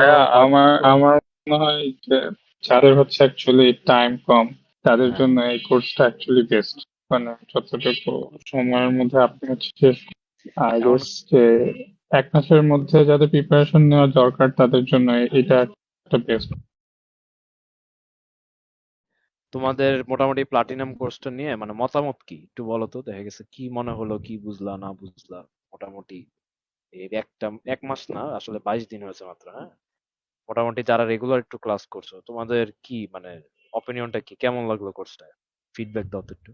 হ্যাঁ, আমার আমার মনে হয় যে যাদের হচ্ছে অ্যাকচুয়ালি টাইম কম। তাদের। জন্য এই কোর্সটা অ্যাকচুয়ালি বেস্ট মানে যতটুকু সময়ের মধ্যে আপনি হচ্ছে গেস যে এক মাসের মধ্যে যাদের প্রিপারেশন নেওয়া দরকার তাদের জন্য এটা একটা বেস্ট তোমাদের মোটামুটি প্লাটিনাম কোর্সটা নিয়ে মানে মতামত কি? একটু বলো তো দেখা গেছে কি মনে হলো কি বুঝলা না বুঝলা? মোটামুটি একটা এক মাস না আসলে বাইশ দিন হয়েছে মাত্র হ্যাঁ? মোটামুটি যারা রেগুলার একটু ক্লাস করছ তোমাদের কি মানে অপিনিয়নটা কি? কেমন লাগল কোর্সটা ফিডব্যাক দাও তো একটু।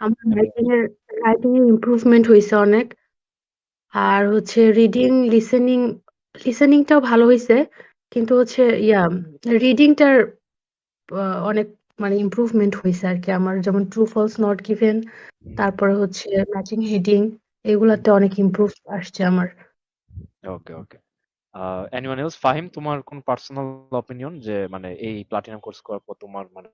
আমার রাইটিং এর রাইটিং এর ইমপ্রুভমেন্ট হয়েছে অনেক। আর হচ্ছে রিডিং লিসেনিং লিসেনিংটাও ভালো হয়েছে কিন্তু হচ্ছে ইয়া রিডিংটার অনেক মানে ইমপ্রুভমেন্ট হয়েছে আর কি আমার যেমন ট্রু ফলস নট গিভেন তারপরে হচ্ছে ম্যাচিং হেডিং এগুলাতে অনেক ইমপ্রুভ আসছে আমার। Okay okay anyone else Fahim তোমার কোন পার্সোনাল অপিনিয়ন যে মানে এই প্লাটিনাম কোর্স করার পর তোমার মানে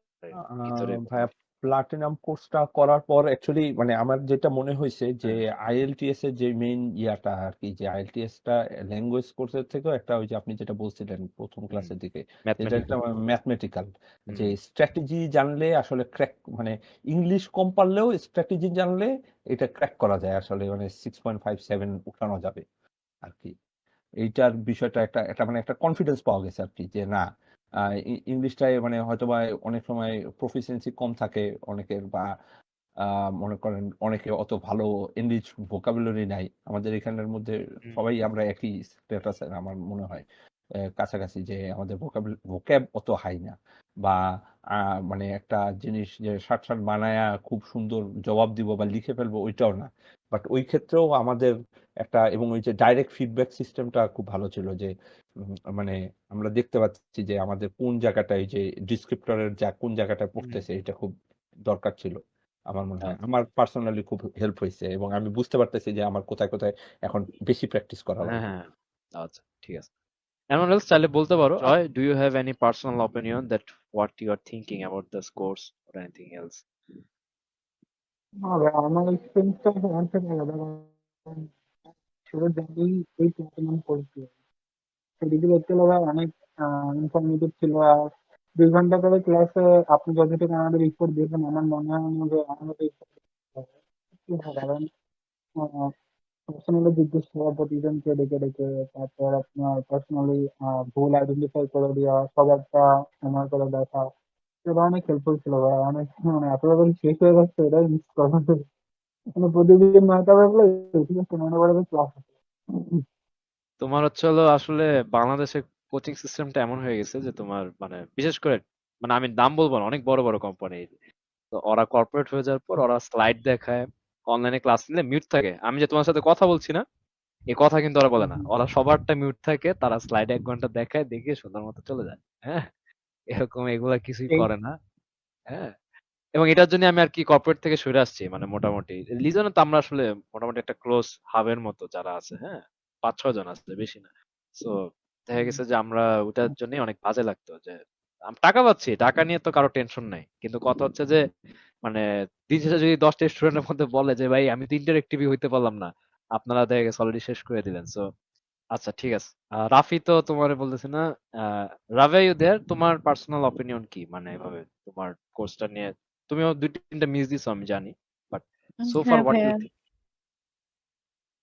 ভিতরে ভাইয়া প্লাটিনাম কোর্সটা করার পর অ্যাকচুয়ালি মানে আমার যেটা মনে হয়েছে যে আইএলটিএস এর যে মেইন ইয়াটা আর কি যে আইএলটিএস টা ল্যাঙ্গুয়েজ কোর্সের থেকেও একটা ওই যে আপনি যেটা বলছিলেন প্রথম ক্লাসের দিকে এটা একটা ম্যাথমেটিক্যাল যে স্ট্র্যাটেজি জানলে আসলে ক্র্যাক মানে ইংলিশ কম পারলেও স্ট্র্যাটেজি জানলে এটা ক্র্যাক করা যায় আসলে মানে সিক্স পয়েন্ট ফাইভ সেভেন উঠানো যাবে আর কি এইটার বিষয়টা একটা একটা মানে একটা কনফিডেন্স পাওয়া গেছে আর কি যে না ইংলিশটায় মানে হয়তো বা অনেক সময় প্রফিসিয়েন্সি কম থাকে অনেকের বা আহ, মনে করেন অনেকে অত ভালো ইংলিশ ভোকাবুলারি নাই। আমাদের এখানের মধ্যে সবাই আমরা একই স্ট্যাটাস আমার মনে হয়। কাছাকাছি যে আমাদের ভোক্যাব অত হাই না। বা মানে একটা জিনিস যে ষাট ষাট বানায়া খুব সুন্দর জবাব দিব বা লিখে ফেলব ওইটাও না। বাট ওই ক্ষেত্রেও আমাদের একটা এবং ওই যে ডাইরেক্ট ফিডব্যাক সিস্টেমটা খুব ভালো ছিল যে মানে আমরা দেখতে পাচ্ছি যে আমাদের কোন জায়গাটায় যে ডিসক্রিপ্টরের যা কোন জায়গাটায় পড়তেছে এটা খুব দরকার ছিল আমার মনে হয়। আমার পার্সোনালি খুব হেল্প হয়েছে এবং আমি বুঝতে পারতেছি যে আমার কোথায় কোথায় এখন বেশি প্র্যাকটিস করা হ্যাঁ হ্যাঁ। আচ্ছা ঠিক আছে। এমন এলস চাইলে বলতে পারো any personal opinion that what you are thinking about this course or anything else আর আমার এক্সপিরিয়েন্সটা আমার থেকে অনেক ছিল আর দুই ঘণ্টা করে ক্লাসে আপনি যতটুকু দিয়েছেন, আমার মনে হয় পার্সোনালি জিজ্ঞেস করা প্রতিজনকে ডেকে ডেকে তারপর আপনার পার্সোনালি ভুল আইডেন্টিফাই করে দেওয়া সবারটা সময় করে দেখা। এটা অনেক হেল্পফুল ছিল ভাই। অনেক মানে এত যখন শেষ হয়ে যাচ্ছে, এটাই মিস করা মানে প্রতিদিন নয়টা বাজলে নয়টা বাজলে ক্লাস তোমার হচ্ছে হলো আসলে বাংলাদেশের কোচিং সিস্টেমটা এমন হয়ে গেছে যে তোমার মানে বিশেষ করে মানে আমি নাম বলব না, অনেক বড় বড় কোম্পানি তো ওরা কর্পোরেট হয়ে যাওয়ার পর ওরা স্লাইড দেখায় অনলাইনে ক্লাস নিলে মিউট থাকে। আমি যে তোমার সাথে কথা বলছি না এই কথা কিন্তু ওরা বলে না। ওরা সবারটা মিউট থাকে তারা স্লাইড এক ঘণ্টা দেখায় দেখে সুন্দর মতো চলে যায়। হ্যাঁ? এরকম এগুলা কিছুই করে না। হ্যাঁ? এবং এটার জন্য আমি আর কি কর্পোরেট থেকে সরে আসছি মানে মোটামুটি। লিজনে তো আমরা আসলে মোটামুটি একটা ক্লোজ হাবের মতো যারা আছে হ্যাঁ? পাঁচ ছয় জন আছে বেশি না। তো দেখা গেছে যে আমরা ওটার জন্য অনেক বাজে লাগতো যে টাকা পাচ্ছি টাকা নিয়ে তো কারও টেনশন নাই। কিন্তু কথা হচ্ছে যে মানে দিন শেষে যদি দশটা স্টুডেন্টের মধ্যে বলে যে ভাই আমি তো ইন্টারেক্টিভই হইতে পারলাম না। আপনারা দেখা অলরেডি শেষ করে দিলেন। সো আচ্ছা ঠিক আছে। রাফি তো তোমার বলতেছে না রাভে ইউ দেয়ার তোমার পার্সোনাল অপিনিয়ন কি? মানে এভাবে তোমার কোর্সটা নিয়ে তুমিও দুই তিনটা মিস দিছো আমি জানি বাট সো ফার হ্যাঁ হোয়াট ইউ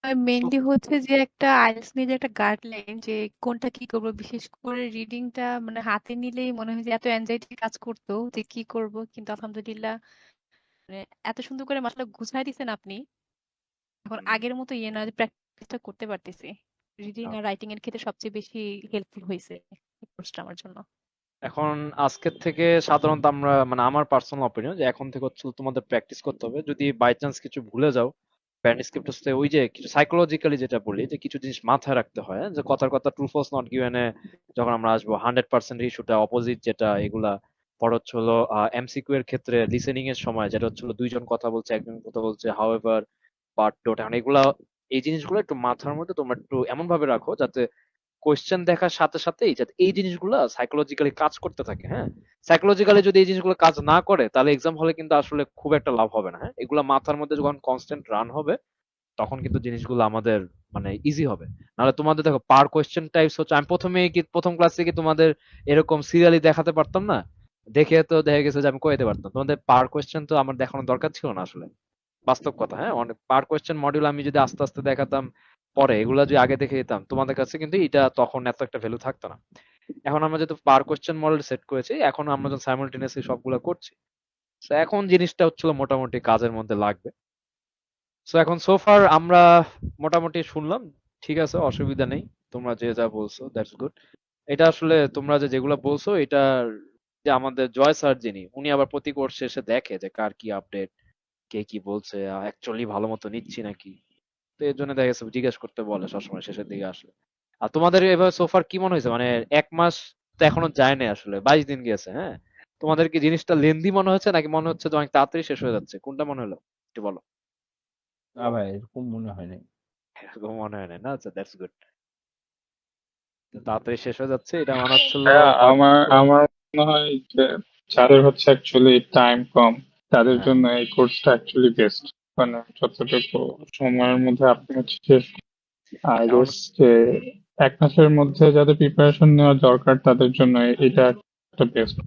ভাইয়া মেনলি হচ্ছে যে একটা আইএলটিএস নিয়ে যে একটা গাইডলাইন যে কোনটা কি করব বিশেষ করে রিডিংটা মানে হাতে নিলেই মনে হয় যে এত অ্যাংজাইটি কাজ করতো যে কি করব কিন্তু আলহামদুলিল্লাহ মানে এত সুন্দর করে মাসলা গুছাই দিছেন আপনি। এখন আগের মতো ইয়ে না প্র্যাকটিসটা করতে পারতেছি। রিডিং আর রাইটিং এর ক্ষেত্রে সবচেয়ে বেশি হেল্পফুল হয়েছে কোর্সটা আমার জন্য। এখন আজকের থেকে সাধারণত আমরা মানে আমার পার্সোনাল অপিনিয়ন যে এখন থেকে হচ্ছে তোমাদের প্র্যাকটিস করতে হবে। যদি বাই চান্স কিছু ভুলে যাও প্যান্ডিস্ক্রিপ্টসতে ওই যে কিছু সাইকোলজিক্যালি যেটা বলি যে কিছু জিনিস মাথায় রাখতে হয় হ্যাঁ? যে কথার কথা ট্রু ফলস নট গিভেন এ যখন আমরা আসব হান্ড্রেড পার্সেন্ট ইস্যুটা অপোজিট যেটা এগুলা পর হচ্ছে হলো এমসিকিউ এর ক্ষেত্রে লিসেনিং এর সময়, যেটা হচ্ছে দুইজন কথা বলছে, একজন কথা বলছে হাউ এভার পার্ট ডট এখন এগুলা, এই জিনিসগুলো একটু মাথার মধ্যে তোমরা একটু এমন ভাবে রাখো যাতে কোয়েশ্চেন দেখার সাথে সাথেই যাতে এই জিনিসগুলো সাইকোলজিক্যালি কাজ করতে থাকে হ্যাঁ? সাইকোলজিক্যালি যদি এই জিনিসগুলো কাজ না করে, তাহলে এক্সাম হলে কিন্তু আসলে খুব একটা লাভ হবে না হ্যাঁ? এগুলা মাথার মধ্যে যখন কনস্ট্যান্ট রান হবে, তখন কিন্তু জিনিসগুলো আমাদের মানে ইজি হবে। নাহলে তোমাদের দেখো পার কোয়েশ্চেন টাইপস হচ্ছে, আমি প্রথমে কি, প্রথম ক্লাসে কি তোমাদের এরকম সিরিয়ালি দেখাতে পারতাম না দেখে তো দেখা গেছে যে আমি কইতে পারতাম। তোমাদের পার কোয়েশ্চেন তো আমার দেখানোর দরকার ছিল না আসলে। বাস্তব কথা হ্যাঁ? অনেক পার কোয়েশ্চেন মডিউল আমি যদি আস্তে আস্তে দেখাতাম পরে, এগুলা যদি আগে দেখে দিতাম তোমাদের কাছে কিন্তু এটা তখন এত একটা ভ্যালু থাকতো না। এখন আমরা যেহেতু পার কোয়েশ্চেন মডেল সেট করেছি, এখন আমরা যখন সাইমultaneously সবগুলো করছি তো এখন জিনিসটা হচ্ছিল মোটামুটি কাজের মধ্যে লাগবে। সো এখন সোফার আমরা মোটামুটি শুনলাম, ঠিক আছে, অসুবিধা নেই, তোমরা যে যা বলছো দ্যাটস গুড এটা আসলে তোমরা যে যেগুলো বলছো এটা যে আমাদের জয় স্যার যিনি উনি আবার প্রতি কোর্স শেষে দেখে যে কার কি আপডেট কে কি বলছে অ্যাকচুয়ালি ভালো মতো নিচ্ছি নাকি? তো এর জন্য দেখা গেছে জিজ্ঞেস করতে বলে সবসময় শেষের দিকে আসলে। আর তোমাদের এভাবে সোফার কি মনে হয়েছে? মানে এক মাস তো এখনও যায় নাই আসলে বাইশ দিন গেছে হ্যাঁ? তোমাদের কি জিনিসটা লেন্দি মনে হচ্ছে নাকি মনে হচ্ছে যে অনেক তাড়াতাড়ি শেষ হয়ে যাচ্ছে? কোনটা মনে হলো? একটু বলো। না ভাই এরকম মনে হয় নাই এরকম মনে হয় না? না আচ্ছা দ্যাটস গুড তাড়াতাড়ি শেষ হয়ে যাচ্ছে এটা মনে হচ্ছিল হ্যাঁ, আমার আমার মনে হয় যে যাদের হচ্ছে অ্যাকচুয়ালি টাইম কম তাদের। জন্য এই কোর্সটা অ্যাকচুয়ালি বেস্ট মানে যতটুকু সময়ের মধ্যে আপনি হচ্ছে শেষ আর যে এক মাসের মধ্যে যাদের প্রিপারেশন নেওয়া দরকার তাদের জন্য এটা একটা বেস্ট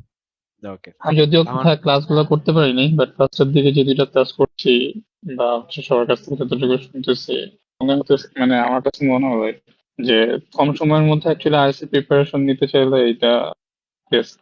যদিও ক্লাসগুলো করতে পারিনি বাট ফার্স্টের দিকে যে দুইটা ক্লাস করছি বা হচ্ছে সবার কাছ থেকে যতটুকু শুনতেছি মনে হতেছে মানে আমার কাছে মনে হয় যে কম সময়ের মধ্যে অ্যাকচুয়ালি আইসি প্রিপারেশন নিতে চাইলে এটা বেস্ট